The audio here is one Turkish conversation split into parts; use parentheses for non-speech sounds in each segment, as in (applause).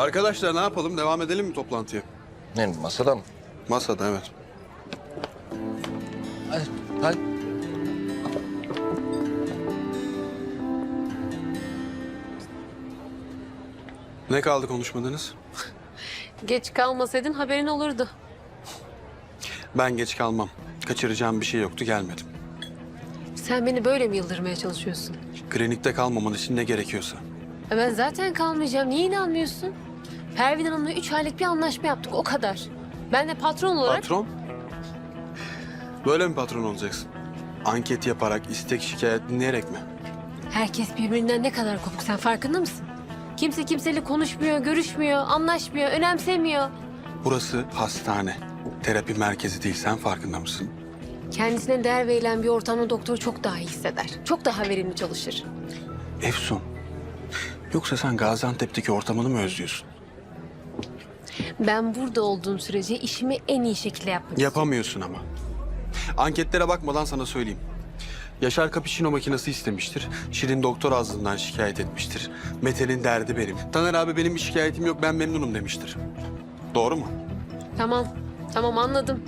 Arkadaşlar ne yapalım? Devam edelim mi toplantıya? Ne masada mı? Masada evet. Hadi, hadi. Ne kaldı konuşmadınız? Geç kalmasaydın haberin olurdu. Ben geç kalmam. Kaçıracağım bir şey yoktu gelmedim. Sen beni böyle mi yıldırmaya çalışıyorsun? Klinikte kalmaman için ne gerekiyorsa. E ben zaten kalmayacağım. Niye inanmıyorsun? Pervin Hanım'la üç aylık bir anlaşma yaptık o kadar. Ben de patron olarak... Patron? Böyle mi patron olacaksın? Anket yaparak, istek şikayet dinleyerek mi? Herkes birbirinden ne kadar kopuk sen farkında mısın? Kimse kimseyle konuşmuyor, görüşmüyor, anlaşmıyor, önemsemiyor. Burası hastane. Terapi merkezi değil. Sen farkında mısın? Kendisine değer verilen bir ortamda doktor çok daha iyi hisseder. Çok daha verimli çalışır. Efsun. Yoksa sen Gaziantep'teki ortamını mı özlüyorsun? Ben burada olduğum sürece işimi en iyi şekilde yapmak. Yapamıyorsun ama. Anketlere bakmadan sana söyleyeyim. Yaşar Kapişino makinesi istemiştir. Şirin doktor ağzından şikayet etmiştir. Mete'nin derdi benim. Taner abi benim bir şikayetim yok ben memnunum demiştir. Doğru mu? Tamam, tamam anladım.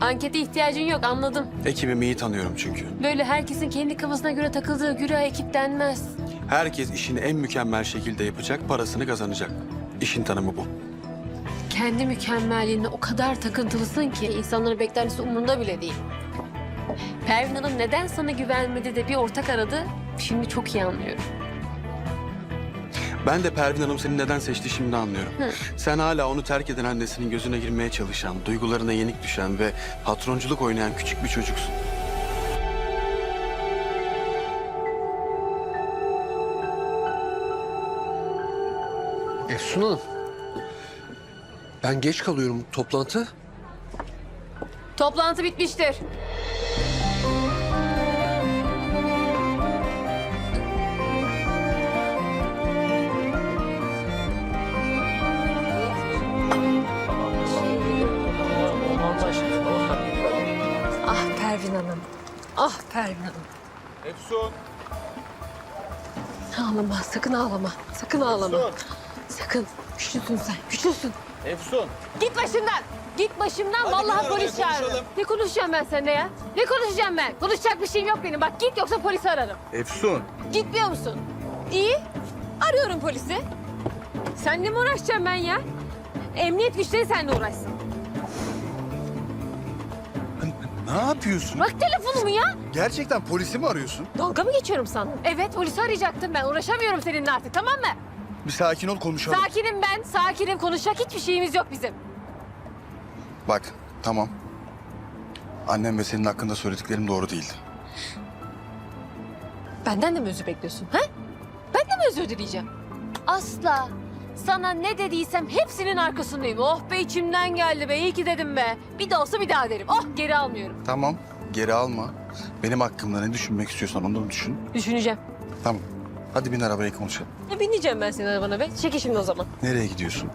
Ankete ihtiyacın yok anladım. Ekibimi iyi tanıyorum çünkü. Böyle herkesin kendi kafasına göre takıldığı güra ekip denmez. Herkes işini en mükemmel şekilde yapacak, parasını kazanacak. İşin tanımı bu. Kendi mükemmelliğine o kadar takıntılısın ki insanların beklentisi umurunda bile değil. Pervin Hanım neden sana güvenmedi de bir ortak aradı şimdi çok iyi anlıyorum. Ben de Pervin Hanım seni neden seçti şimdi anlıyorum. Sen hala onu terk eden annesinin gözüne girmeye çalışan, duygularına yenik düşen ve patronculuk oynayan küçük bir çocuksun. Efsun Hanım. Ben geç kalıyorum toplantı. Toplantı bitmiştir. Ah Pervin Hanım. Ah Pervin Hanım. Efsun. Ağlama, sakın ağlama. Sakın ağlama. Sakın. Güçlüsün sen, güçlüsün. Efsun. Git başımdan. Git başımdan. Hadi Vallahi polis çağırırım. konuşalım. Ne konuşacağım ben seninle ya? Ne konuşacağım ben? Konuşacak bir şeyim yok benim. Bak git yoksa polisi ararım. Efsun. Gitmiyor musun? İyi. Arıyorum polisi. Seninle mi uğraşacağım ben ya? Emniyet güçleri seninle uğraşsın. Ne yapıyorsun? Bırak telefonumu ya. Gerçekten polisi mi arıyorsun? Dalga mı geçiyorum sana? Evet polisi arayacaktım ben. Uğraşamıyorum seninle artık tamam mı? Bir sakin ol konuşalım. Sakinim ben. Sakinim. Konuşacak hiçbir şeyimiz yok bizim. Bak tamam. Annem ve senin hakkında söylediklerim doğru değildi. Benden de mi özür bekliyorsun? Ha? Ben de mi özür dileyeceğim? Asla. Sana ne dediysem hepsinin arkasındayım. Oh be içimden geldi be. İyi ki dedim be. Bir de olsa bir daha derim. Oh geri almıyorum. Tamam geri alma. Benim hakkımda ne düşünmek istiyorsan onu da düşün. Düşüneceğim. Tamam. Hadi bin arabaya konuşalım. Ya bineceğim ben senin arabana be. Çekil şimdi o zaman. Nereye gidiyorsun?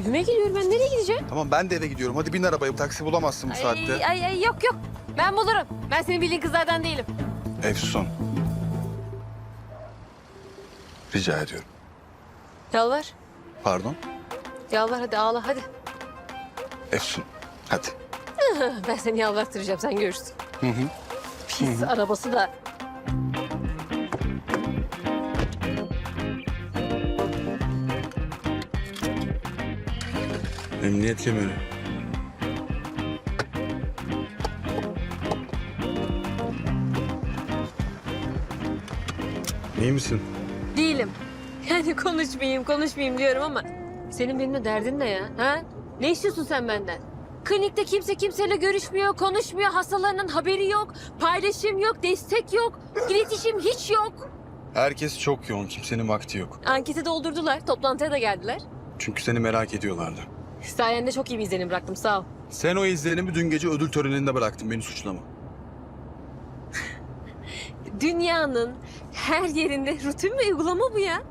Evime gidiyorum ben. Nereye gideceğim? Tamam ben de eve gidiyorum. Hadi bin arabaya. Taksi bulamazsın bu saatte. Ay, ay, ay yok yok. Ben bulurum. Ben senin bildiğin kızlardan değilim. Efsun. Rica ediyorum. Yalvar. Pardon. Yalvar hadi ağla hadi. Efsun. Hadi. (laughs) Ben seni yalvarttıracağım sen görürsün. Hı hı. Pis arabası da. Emniyet kemeri. İyi misin? Değilim. Yani konuşmayayım, konuşmayayım diyorum ama senin benimle derdin ne ya? Ha? Ne istiyorsun sen benden? Klinikte kimse kimseyle görüşmüyor, konuşmuyor, hastalarının haberi yok, paylaşım yok, destek yok, iletişim hiç yok. Herkes çok yoğun. Kimsenin vakti yok. Anketi doldurdular, toplantıya da geldiler. Çünkü seni merak ediyorlardı. Sayende çok iyi bir izlenim bıraktım, sağ ol. Sen o izlenimi dün gece ödül töreninde bıraktın. Beni suçlama. (laughs) Dünyanın her yerinde rutin bir uygulama bu ya.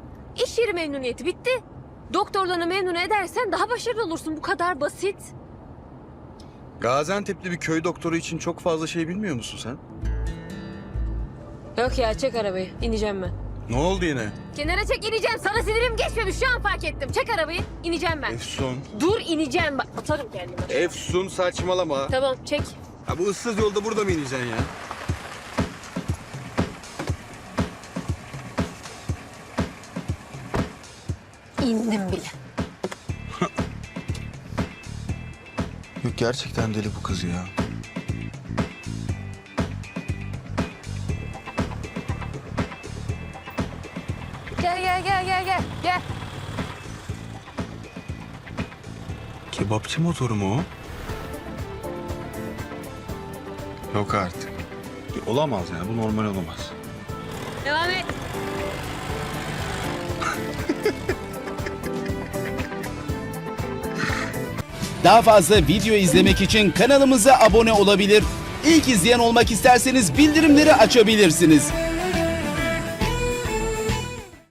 İş yeri memnuniyeti bitti. Doktorlarını memnun edersen daha başarılı olursun. Bu kadar basit. Gaziantep'li bir köy doktoru için çok fazla şey bilmiyor musun sen? Yok ya çek arabayı. İneceğim ben. Ne oldu yine? Kenara çek ineceğim. Sana sinirim geçmemiş şu an fark ettim. Çek arabayı. ineceğim ben. Efsun. Dur ineceğim bak. Atarım kendimi. Efsun saçmalama. Tamam çek. Ha, bu ıssız yolda burada mı ineceksin ya? İndim bile. (laughs) Yok gerçekten deli bu kız ya. Gel gel gel gel gel. Gel. Kebapçı motoru mu o? Yok artık. Olamaz ya bu normal olamaz. Devam et. Daha fazla video izlemek için kanalımıza abone olabilir. İlk izleyen olmak isterseniz bildirimleri açabilirsiniz.